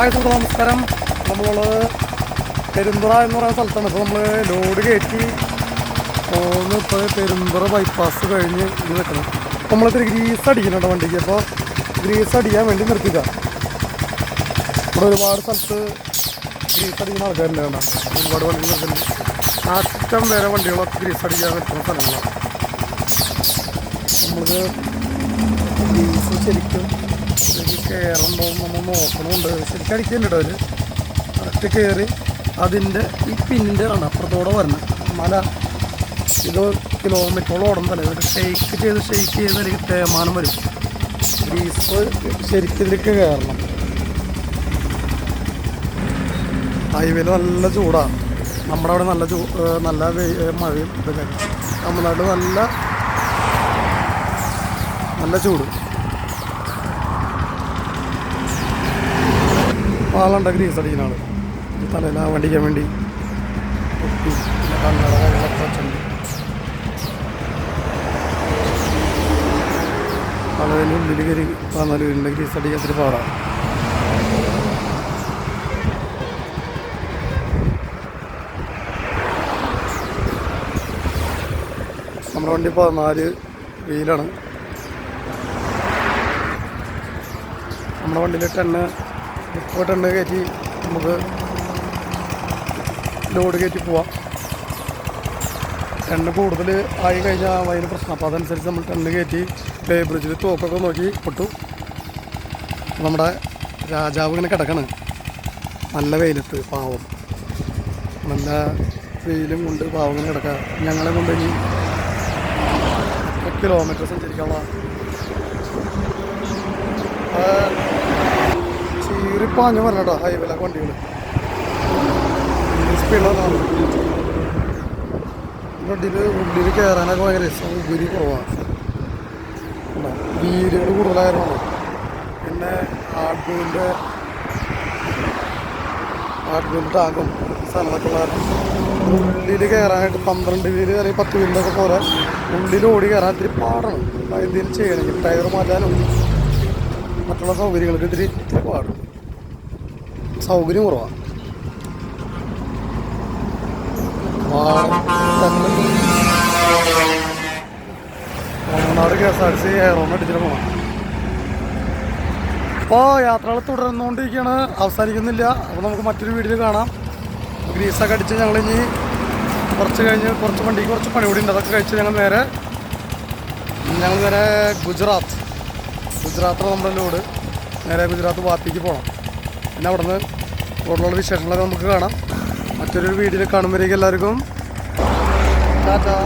Hi നമസ്കാരം. നമ്മൾ പെരുമ്പ്ര എന്ന് പറയുന്ന സ്ഥലത്താണ്. ഇപ്പോൾ നമ്മൾ ലോഡ് കയറ്റി പോകുന്ന ഇപ്പോൾ പെരുമ്പ്ര ബൈപ്പാസ് കഴിഞ്ഞ് ഇത് അപ്പോൾ നമ്മളിത്തിരി ഗ്രീസ് അടിക്കുന്നുണ്ട് വണ്ടിക്ക്. അപ്പോൾ ഗ്രീസ് അടിക്കാൻ വേണ്ടി നിർത്തിക്ക ഇവിടെ ഒരുപാട് സ്ഥലത്ത് ഗ്രീസ് അടിക്കുന്ന ആൾക്കാരുണ്ട് വേണ്ട ഒരുപാട് വണ്ടി നിർത്തുന്നുണ്ട് അറ്റം വരെ വണ്ടികളൊക്കെ ഗ്രീസ് അടിക്കാൻ നിൽക്കുന്ന സ്ഥലങ്ങളാണ് നമ്മൾക്ക് ഗ്രീസ് ശരിക്കും കയറുണ്ടോ നമ്മൾ നോക്കണമുണ്ട് ശരിക്കും അടിക്കുന്നുണ്ട് അവർ കറക്റ്റ് കയറി അതിന്റെ ഈ പിന്നിന്റെ ആണ് അപ്പുറത്തോടെ വരണം. മല ഇത് കിലോമീറ്ററോളം ഓടണ്ടല്ലേ ഇതൊക്കെ ഷെയ്ക്ക് ചെയ്ത് ഷെയ്ക്ക് ചെയ്ത് എനിക്ക് തേമാനം വരും. ഗ്രീസ് ശരിക്കും ഇതിലേക്ക് കയറണം ഹൈവേയിൽ നല്ല ചൂടാണ് നമ്മുടെ അവിടെ നല്ല ചൂ നല്ല മഴയും ഇതൊക്കെ. തമിഴ്നാട്ടിൽ നല്ല നല്ല ചൂട്. ആളുണ്ട് ഡഗ്രി അടിക്കുന്ന ആൾ ഈ തലയിൽ ആ വണ്ടിക്കാൻ വേണ്ടി. പലതിലും വന്നാൽ വീടിന്റെ ഗ്രീസ് അടിക്കാൻ ഇത്തിരി പാടാണ് നമ്മുടെ വണ്ടി പതിനാല് വീലാണ് നമ്മുടെ വണ്ടിയിൽ ടെണ്ണ് ടെണ്ണ് കയറ്റി നമുക്ക് ലോഡ് കയറ്റി പോവാം. ടെണ്ണ് കൂടുതൽ ആയി കഴിഞ്ഞാൽ അതിന് പ്രശ്നം. അപ്പോൾ അതനുസരിച്ച് നമ്മൾ ടെണ്ണ് കയറ്റി ബേ ബ്രിഡ്ജിൽ തോക്കൊക്കെ നോക്കി പൊട്ടു. നമ്മുടെ രാജാവ് ഇങ്ങനെ കിടക്കണ്. നല്ല വെയിലത്ത് പാവം. നല്ല വെയിലും കൊണ്ട് പാവം ഇങ്ങനെ കിടക്കുക ഞങ്ങളെ കൊണ്ട് ഇനി കിലോമീറ്റർ സഞ്ചരിക്കാനുള്ള ചീറിപ്പാഞ്ഞ് പറഞ്ഞ കേട്ടോ. ഹൈവേയിലൊക്കെ വണ്ടികൾ സ്പീഡിലാണ് ഉള്ളിൽ കയറാനൊക്കെ ഭയങ്കര സൗകര്യം കുറവാണ്? വീലുകൾ കൂടുതലായിരുന്നു പിന്നെ ആഡ്ബിന്റെ ആഡ്ബിന്റെ ടാങ്കും ഉള്ള ഉള്ളിൽ കയറാനായിട്ട് പന്ത്രണ്ട് വീൽ അല്ലെങ്കിൽ പത്ത് വീലിലൊക്കെ പോലെ ഉള്ളിൽ ഓടി കയറാൻ ഇത്തിരി പാടാണ്. എന്തെങ്കിലും ചെയ്യണമെങ്കിൽ ടയർ മാറ്റാനും മറ്റുള്ള സൗകര്യങ്ങൾക്ക് ഇത്തിരി പാടും സൗകര്യം കുറവാണ് Munnar K S R C എയറോന്ന് അടിച്ചിട്ട് പോകണം അപ്പോൾ യാത്രകൾ തുടർന്നുകൊണ്ടിരിക്കുകയാണ്. അവസാനിക്കുന്നില്ല. അപ്പോൾ നമുക്ക് മറ്റൊരു വീഡിയോയിൽ കാണാം. ഗ്രീസൊക്കെ അടിച്ച് ഞങ്ങളിനി കുറച്ച് കഴിഞ്ഞ് കുറച്ച് വണ്ടിക്ക് കുറച്ച് പണി കൂടി ഉണ്ട്. അതൊക്കെ കഴിച്ച് ഞങ്ങൾ നേരെ ഞങ്ങൾ നേരെ ഗുജറാത്ത്. ഗുജറാത്ത് നമ്മുടെ ലോഡ്. നേരെ ഗുജറാത്ത് വാപ്പിക്ക് പോകണം പിന്നെ അവിടെ നിന്ന് റോഡിലുള്ള വിശേഷങ്ങളൊക്കെ നമുക്ക് കാണാം. മറ്റൊരു വീഡിയോയിൽ കാണുമ്പോഴേക്കും എല്ലാവർക്കും ടാറ്റാ.